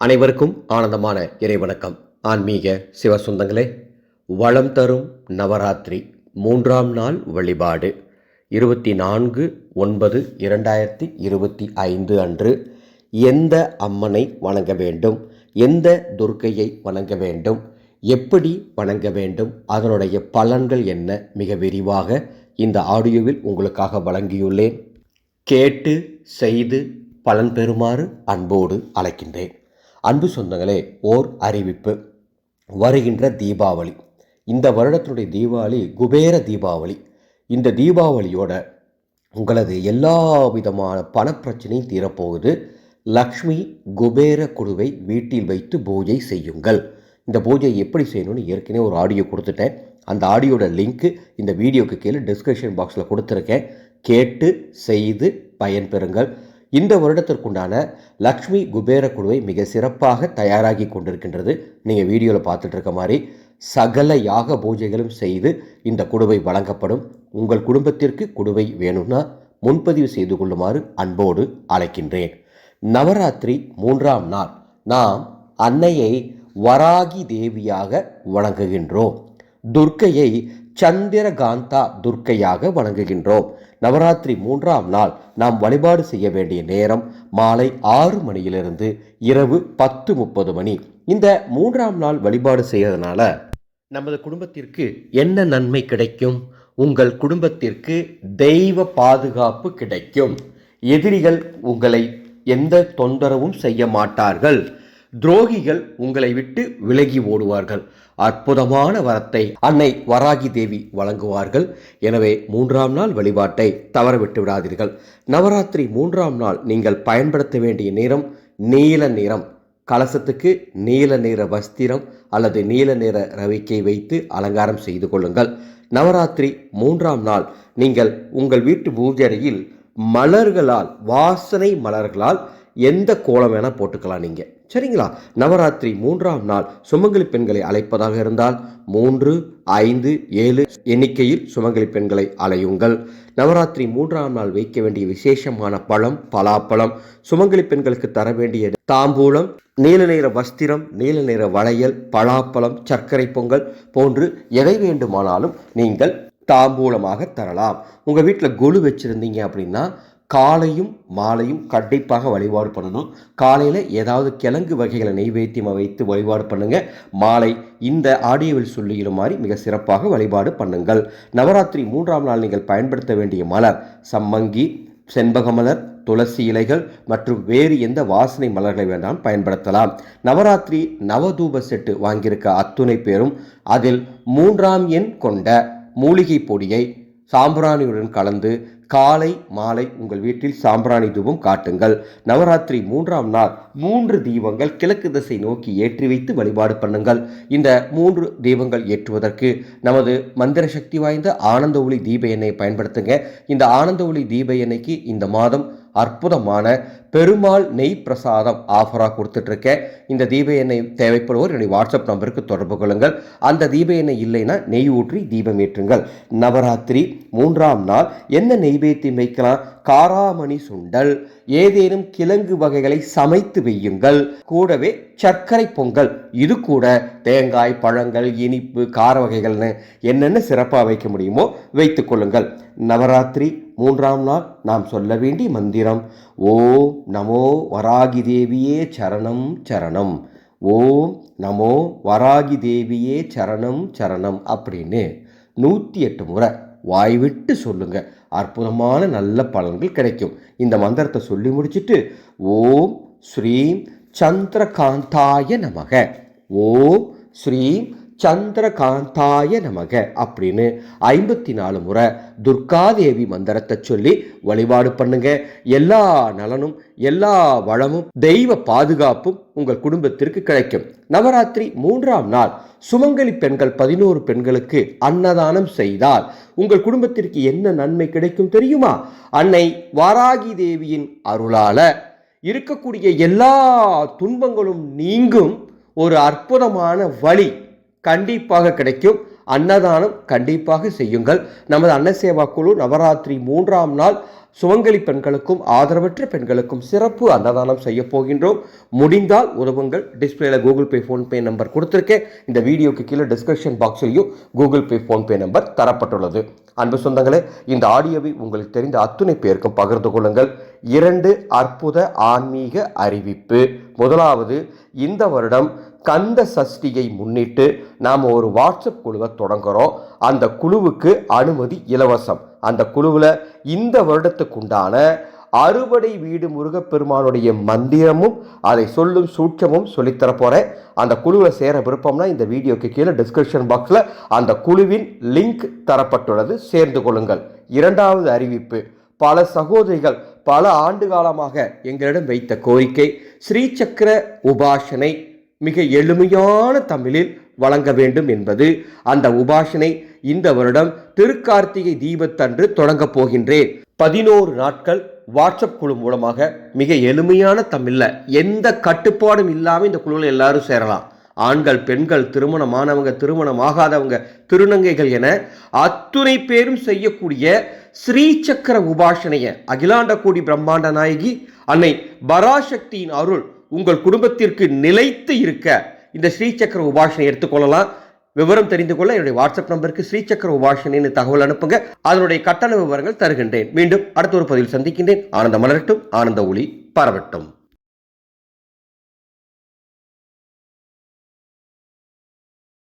அனைவருக்கும் ஆனந்தமான இறைவணக்கம். ஆன்மீக சிவசுந்தங்களே வளம் தரும் நவராத்திரி மூன்றாம் நாள் வழிபாடு. இருபத்தி நான்கு ஒன்பது இரண்டாயிரத்தி இருபத்தி ஐந்து அன்று எந்த அம்மனை வணங்க வேண்டும்? எந்த துர்க்கையை வணங்க வேண்டும்? எப்படி வணங்க வேண்டும்? அதனுடைய பலன்கள் என்ன? மிக விரிவாக இந்த ஆடியோவில் உங்களுக்காக வழங்கியுள்ளேன். கேட்டு செய்து பலன் பெறுமாறு அன்போடு அழைக்கின்றேன். அன்பு சொந்தங்களே ஓர் அறிவிப்பு. வருகின்ற தீபாவளி. இந்த வருடத்தினுடைய தீபாவளி குபேர தீபாவளி. இந்த தீபாவளியோட உங்களது எல்லா விதமான பணப்பிரச்சனையும் தீரப்போகுது. லக்ஷ்மி குபேர குழுவை வீட்டில் வைத்து பூஜை செய்யுங்கள். இந்த பூஜை எப்படி செய்யணும்னு ஏற்கனவே ஒரு ஆடியோ கொடுத்துட்டேன். அந்த ஆடியோட லிங்க்கு இந்த வீடியோக்கு கீழே டிஸ்கிரிப்ஷன் பாக்ஸில் கொடுத்துருக்கேன். கேட்டு செய்து பயன்பெறுங்கள். இந்த வருடத்திற்குண்டான லக்ஷ்மி குபேர குழுவை மிக சிறப்பாக தயாராகி கொண்டிருக்கின்றது. நீங்கள் வீடியோவில் பார்த்துட்டு இருக்க மாதிரி சகல யாக பூஜைகளும் செய்து இந்த குடுவை வழங்கப்படும். உங்கள் குடும்பத்திற்கு குடுவை வேணும்னா முன்பதிவு செய்து கொள்ளுமாறு அன்போடு அழைக்கின்றேன். நவராத்திரி மூன்றாம் நாள் நாம் அன்னையை வராகி தேவியாக வணங்குகின்றோம். துர்க்கையை சந்திரகாந்தா துர்க்கையாக வணங்குகின்றோம். நவராத்திரி மூன்றாம் நாள் நாம் வழிபாடு செய்ய வேண்டிய நேரம் மாலை ஆறு மணியிலிருந்து இரவு பத்து முப்பது மணி. இந்த மூன்றாம் நாள் வழிபாடு செய்யறதுனால நமது குடும்பத்திற்கு என்ன நன்மை கிடைக்கும்? உங்கள் குடும்பத்திற்கு தெய்வ பாதுகாப்பு கிடைக்கும். எதிரிகள் உங்களை எந்த தொந்தரவும் செய்ய மாட்டார்கள். துரோகிகள் உங்களை விட்டு விலகி ஓடுவார்கள். அற்புதமான வரத்தை அன்னை வராகி தேவி வழங்குவார்கள். எனவே மூன்றாம் நாள் வழிபாட்டை தவறவிட்டு விடாதீர்கள். நவராத்திரி மூன்றாம் நாள் நீங்கள் பயன்படுத்த வேண்டிய நிறம் நீல நிறம். கலசத்துக்கு நீல நிற வஸ்திரம் அல்லது நீல நிற ரவிக்கை வைத்து அலங்காரம் செய்து கொள்ளுங்கள். நவராத்திரி மூன்றாம் நாள் நீங்கள் உங்கள் வீட்டு பூஜரையில் மலர்களால் வாசனை மலர்களால் எந்த கோலம் வேணால் போட்டுக்கலாம் நீங்கள் சரிங்களா? நவராத்திரி மூன்றாம் நாள் சுமங்கலி பெண்களை அழைப்பதாக இருந்தால் மூன்று ஐந்து ஏழு எண்ணிக்கையில் சுமங்கலி பெண்களை அலையுங்கள் நவராத்திரி மூன்றாம் நாள் வைக்க வேண்டிய விசேஷமான பழம் பலாப்பழம் சுமங்கலி பெண்களுக்கு தர வேண்டிய தாம்பூலம் நீல நிற வஸ்திரம் நீல நிற வளையல் பலாப்பழம் சர்க்கரை பொங்கல் போன்று எதை வேண்டுமானாலும் நீங்கள் தாம்பூலமாக தரலாம். உங்கள் வீட்டில் கொலு வச்சுருந்தீங்க அப்படின்னா காலையும் மாலையும் கண்டிப்பாக வழிபாடு பண்ணணும். காலையில் ஏதாவது கிழங்கு வகைகளை நெய்வேத்தியமாக வைத்து வழிபாடு பண்ணுங்கள் மாலை இந்த ஆடியோவில் சொல்லியிலும் மாதிரி மிக சிறப்பாக வழிபாடு பண்ணுங்கள். நவராத்திரி மூன்றாம் நாள் நீங்கள் பயன்படுத்த வேண்டிய மலர் சம்மங்கி செண்பகமலர் துளசி இலைகள் மற்றும் வேறு எந்த வாசனை மலர்களை வேண்டாம் பயன்படுத்தலாம். நவராத்திரி நவதூப செட்டு வாங்கியிருக்க அத்துணை பேரும் அதில் மூன்றாம் எண் கொண்ட மூலிகை பொடியை சாம்பிராணியுடன் கலந்து காலை மாலை உங்கள் வீட்டில் சாம்பிராணி தூபம் காட்டுங்கள். நவராத்திரி மூன்றாம் நாள் மூன்று தீபங்கள் கிழக்கு திசை நோக்கி ஏற்றி வைத்து வழிபாடு பண்ணுங்கள். இந்த மூன்று தீபங்கள் ஏற்றுவதற்கு நமது மந்திர சக்தி வாய்ந்த ஆனந்த ஒளி தீப எண்ணெயை பயன்படுத்துங்க. இந்த ஆனந்த ஒளி தீப எண்ணெய்க்கு இந்த மாதம் அற்புதமான பெருமாள் நெய் பிரசாதம் ஆஃபராக கொடுத்துட்ருக்கேன். இந்த தீப எண்ணெய் தேவைப்படுவோர் என்னுடைய வாட்ஸ்அப் நம்பருக்கு தொடர்பு கொள்ளுங்கள். அந்த தீப எண்ணெய் இல்லைன்னா நெய் ஊற்றி தீபம் ஏற்றுங்கள். நவராத்திரி மூன்றாம் நாள் என்ன நெய்வேத்தியம் வைக்கலாம்? காராமணி சுண்டல் ஏதேனும் கிழங்கு வகைகளை சமைத்து வையுங்கள். கூடவே சர்க்கரை பொங்கல் இது கூட தேங்காய் பழங்கள் இனிப்பு கார வகைகள்னு என்னென்ன சிறப்பாக வைக்க முடியுமோ வைத்துக் கொள்ளுங்கள். நவராத்திரி மூன்றாம் நாள் நாம் சொல்ல வேண்டிய மந்திரம். ஓம் நமோ வராகி தேவியே சரணம் சரணம். ஓம் நமோ வராகி தேவியே சரணம் சரணம் அப்படின்னு நூற்றி எட்டு முறை வாய் விட்டு சொல்லுங்க. அற்புதமான நல்ல பலன்கள் கிடைக்கும். இந்த மந்திரத்தை சொல்லி முடிச்சிட்டு ஓம் ஸ்ரீம் சந்திரகாந்தாய நமக. ஓம் ஸ்ரீம் சந்திரகாந்தாய நமக அப்படின்னு ஐம்பத்தி நாலு முறை துர்காதேவி மந்திரத்தை சொல்லி வழிபாடு பண்ணுங்க. எல்லா நலனும் எல்லா வளமும் தெய்வ பாதுகாப்பும் உங்கள் குடும்பத்திற்கு கிடைக்கும். நவராத்திரி மூன்றாம் நாள் சுமங்கலி பெண்கள் பதினோரு பெண்களுக்கு அன்னதானம் செய்தால் உங்கள் குடும்பத்திற்கு என்ன நன்மை கிடைக்கும் தெரியுமா? அன்னை வாராகி தேவியின் அருளால இருக்கக்கூடிய எல்லா துன்பங்களும் நீங்கும் ஒரு அற்புதமான வழி. கண்டிப்பாக கிடைக்கும். அன்னதானம் கண்டிப்பாக செய்யுங்கள். நமது அன்னசேவா குழு நவராத்திரி மூன்றாம் நாள் சுமங்கலி பெண்களுக்கும் ஆதரவற்ற பெண்களுக்கும் சிறப்பு அன்னதானம் செய்ய போகின்றோம். முடிந்தால் உதவுங்கள். டிஸ்பிளேல கூகுள் பே ஃபோன்பே நம்பர் கொடுத்துருக்கேன். இந்த வீடியோக்கு கீழே டிஸ்கிரிப்ஷன் பாக்ஸ்லையும் கூகுள் பே ஃபோன்பே நம்பர் தரப்பட்டுள்ளது. அன்பு சொந்தங்களே இந்த ஆடியோவை உங்களுக்கு தெரிந்த அத்துணை பேருக்கும் பகிர்ந்து கொள்ளுங்கள். இரண்டு அற்புத ஆன்மீக அறிவிப்பு. முதலாவது இந்த வருடம் கந்த சஷ்டியை முன்னிட்டு நாம் ஒரு வாட்ஸ்அப் குழுவை தொடங்குகிறோம் அந்த குழுவுக்கு அனுமதி இலவசம். அந்த குழுவில் இந்த வருடத்துக்குண்டான அறுவடை வீடு முருகப்பெருமானுடைய மந்திரமும் அதை சொல்லும் சூட்சமும் சொல்லித்தர போகிறேன் அந்த குழுவில் சேர விருப்பம்னா இந்த வீடியோக்கு கீழே டிஸ்கிரிப்ஷன் பாக்ஸில் அந்த குழுவின் லிங்க் தரப்பட்டுள்ளது. சேர்ந்து கொள்ளுங்கள். இரண்டாவது அறிவிப்பு பல சகோதரிகள் பல ஆண்டு காலமாக எங்களிடம் வைத்த கோரிக்கை ஸ்ரீசக்கர உபாசனை மிக எளிமையான தமிழில் வழங்க வேண்டும் என்பது. அந்த உபாசனை இந்த வருடம் திருக்கார்த்திகை தீபத்தன்று தொடங்கப் போகின்றேன். பதினோரு நாட்கள் வாட்ஸ்அப் குழு மூலமாக மிக எளிமையான தமிழில் எந்த கட்டுப்பாடும் இல்லாமல் இந்த குழுவில் எல்லாரும் சேரலாம். ஆண்கள் பெண்கள் திருமணமானவங்க திருமணமாகாதவங்க திருநங்கைகள் என அத்துணை பேரும் செய்யக்கூடிய ஸ்ரீசக்கர உபாசனைய அகிலாண்ட கோடி பிரம்மாண்ட நாயகி அன்னை பராசக்தியின் அருள் உங்கள் குடும்பத்திற்கு நிலைத்து இருக்க இந்த ஸ்ரீசக்கர உபாசனை எடுத்துக்கொள்ளலாம் விவரம் தெரிந்து கொள்ள என்னுடைய வாட்ஸ்அப் நம்பருக்கு ஸ்ரீசக்கர உபாசனைன்னு தகவல் அனுப்புங்க. அதனுடைய கட்டண விவரங்கள் தருகின்றேன். மீண்டும் அடுத்த ஒரு பதிவில் சந்திக்கின்றேன். ஆனந்த மலரட்டும். ஆனந்த ஒளி பரவட்டும்.